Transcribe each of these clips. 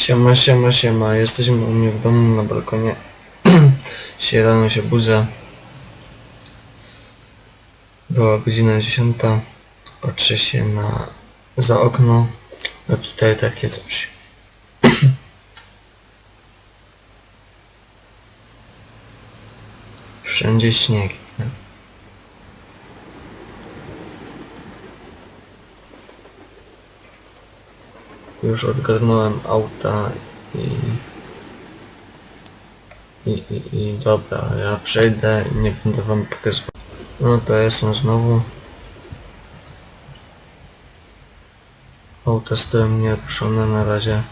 Siema, siema, siema. Jesteśmy u mnie w domu na balkonie. Dzisiaj rano się budzę. Była godzina 10. Patrzę się na za okno. A tutaj takie coś. Wszędzie śnieg. nie? Już odgarnąłem auta i... I, i, i dobra, ja przejdę nie będę wam pokazywał. No to jestem znowu. Auta stoją nieruszone na razie.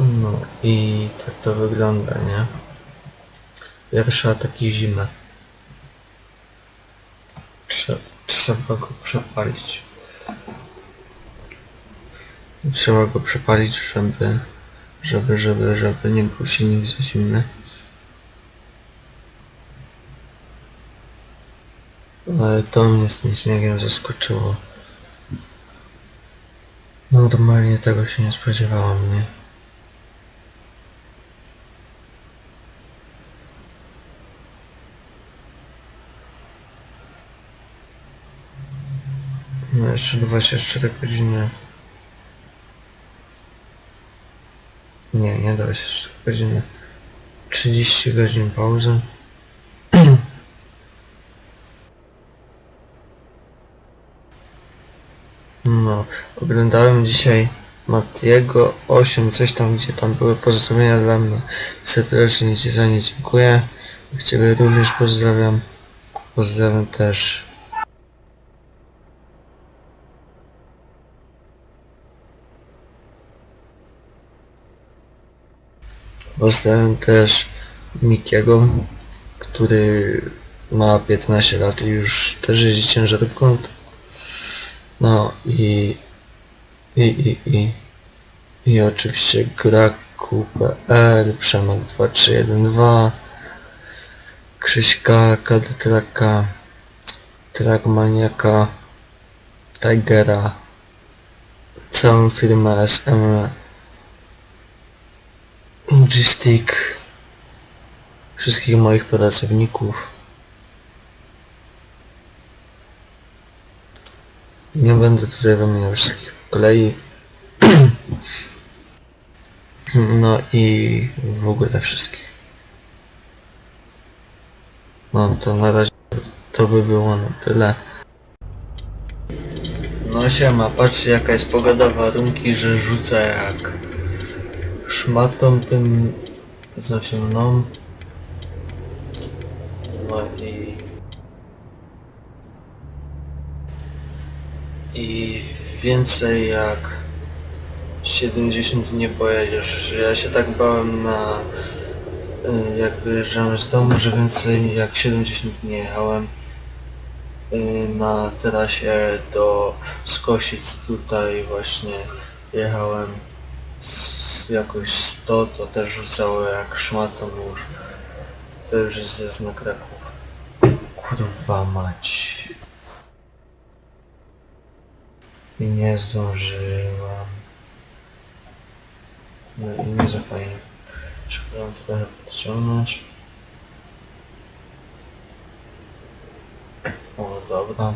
No i tak to wygląda, nie? Pierwsza taki zimę. Trzeba go przepalić. Trzeba go przepalić, żeby, żeby, żeby, żeby nie był silnik za zimny. Ale to mnie z tym śniegiem zaskoczyło. Normalnie tego się nie spodziewałam, nie? No jeszcze 24 godziny. Nie, nie 24 godziny. 30 godzin pauzy. No, oglądałem dzisiaj Matiego 8, coś tam, gdzie tam były pozdrowienia dla mnie. Serdecznie Ci za nie dziękuję. Ciebie również pozdrawiam. Pozdrawiam też Pozdrawiam też Mikiego, który ma 15 lat i już też jeździ ciężarówką. No i i i i i oczywiście Graku.pl, Przemek 2312, Krzyśka, Kadytraka, Trackmaniaka, Tigera, całą firmę SM Logistic, wszystkich moich pracowników. Nie będę tutaj wymieniał wszystkich kolei. No i w ogóle wszystkich. No to na razie to by było na tyle. No siema, patrzcie jaka jest pogoda, warunki, że rzuca jak szmatą tym zaciemną. No i... I więcej jak 70 nie pojedziesz. Ja się tak bałem na... y, jak wyjeżdżałem z domu, że więcej jak 70 nie jechałem. Y, Na trasie do Skosic tutaj właśnie jechałem z jakoś 100 to też rzucało jak szmatą już. To już jest ze znak. Kurwa mać. I nie zdążyłam. No i nie za fajnie. Trzeba trochę podciągnąć. O, dobra.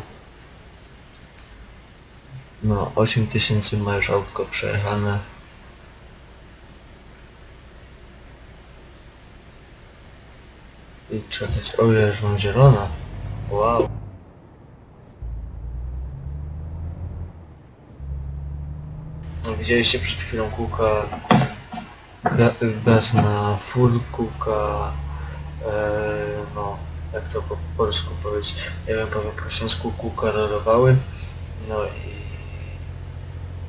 No, 8000 ma już autko przejechane. I czekać, o ja już mam zielona. Wow. No, Widzieliście przed chwilą kółka, ga, gaz na full kółka, e, no jak to po polsku powiedzieć, nie wiem, powiem po śląsku kółka rolowały, no i,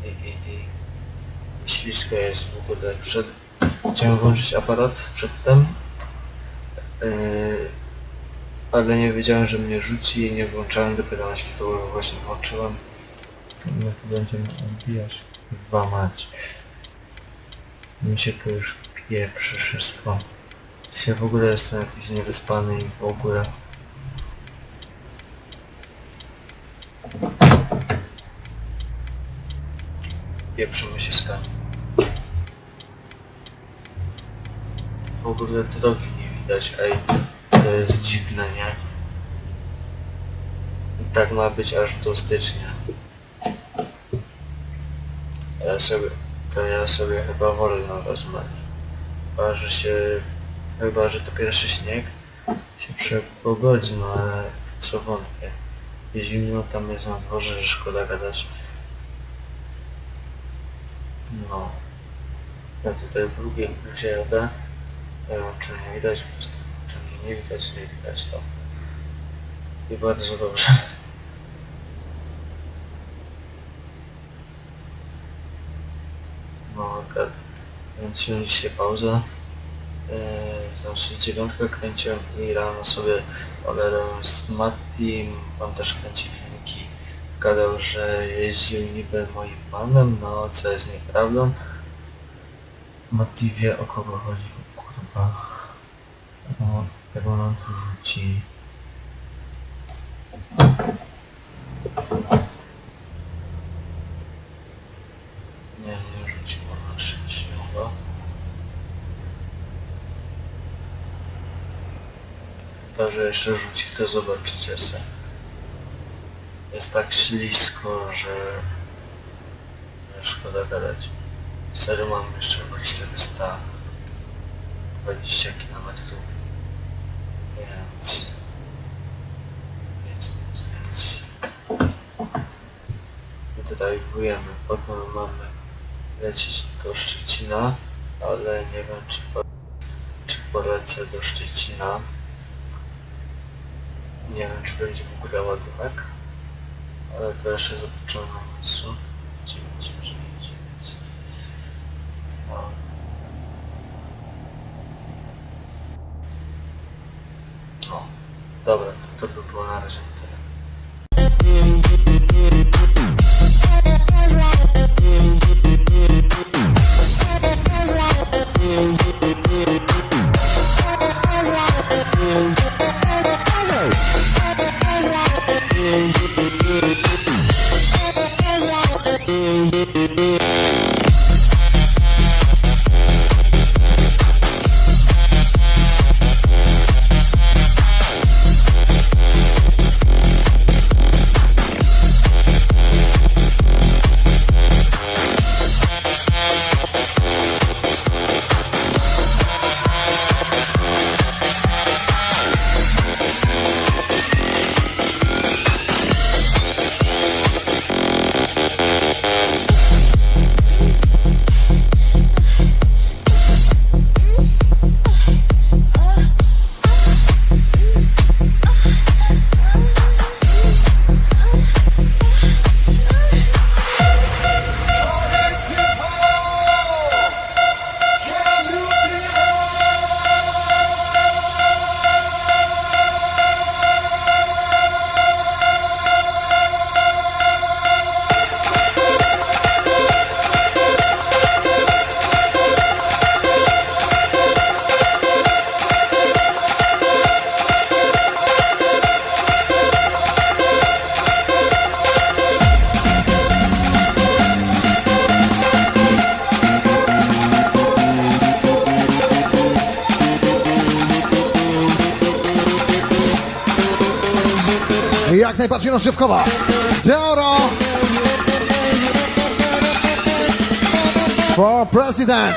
i, i, i, ślisko jest w ogóle przed, chciałem włączyć aparat przedtem, Yy, ale nie wiedziałem, że mnie rzuci i nie włączałem dopiero na światło, właśnie włączyłem. No My tu będziemy odbijać. Dwa mać. Mi się to już pieprzy wszystko. Się w ogóle jestem jakiś niewyspany i w ogóle. Pieprzymy się z W ogóle drogi widać, ej, to jest dziwne, nie? I tak ma być aż do stycznia. Ja sobie, to ja sobie chyba wolno wezmę. Chyba, że się, chyba, że to pierwszy śnieg się przepogodzi, no ale w co wątpię. Jest zimno, tam jest na dworze, że szkoda gadać. No. Ja tutaj w drugim plusie jadę. Nie wiem, czy mnie widać, czy mnie nie widać, nie widać to. I bardzo dobrze. No, gad. Kręciłem dzisiaj pauzę. Eee, znaczy dziewiątkę kręciłem i rano sobie oglądałem z Mattim, on też kręci filmiki. Gadał, że jeździł niby moim panem, no co jest nieprawdą. Matti wie o kogo chodzi, Ach, no, tego nam tu rzuci. Nie, nie rzuciło na szczęście chyba. Chyba, że jeszcze rzuci, to zobaczycie se. Jest tak ślisko, że szkoda gadać. Serio mam jeszcze 4 400 20 km więc więc, więc, więc. Tutaj wujemy, potem mamy lecieć do Szczecina ale nie wiem czy, po, czy polecę do Szczecina. Nie wiem czy będzie w ogóle ładunek ale to jeszcze zobaczymy na miejscu Jak najbardziej rozrywkowa. Deoro for president.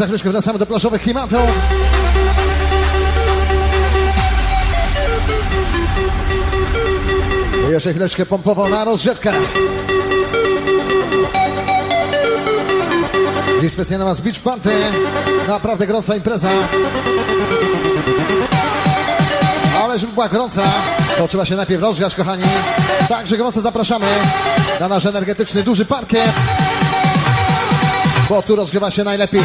Chwileczkę wracamy do plażowych klimatów. Jeszcze chwileczkę pompował na rozgrzewkę. Dziś specjalna was Beach Party. Naprawdę gorąca impreza. Ale żeby była gorąca, to trzeba się najpierw rozgrzać, kochani. Także gorąco zapraszamy na nasz energetyczny duży parkiet. Bo tu rozgrywa się najlepiej.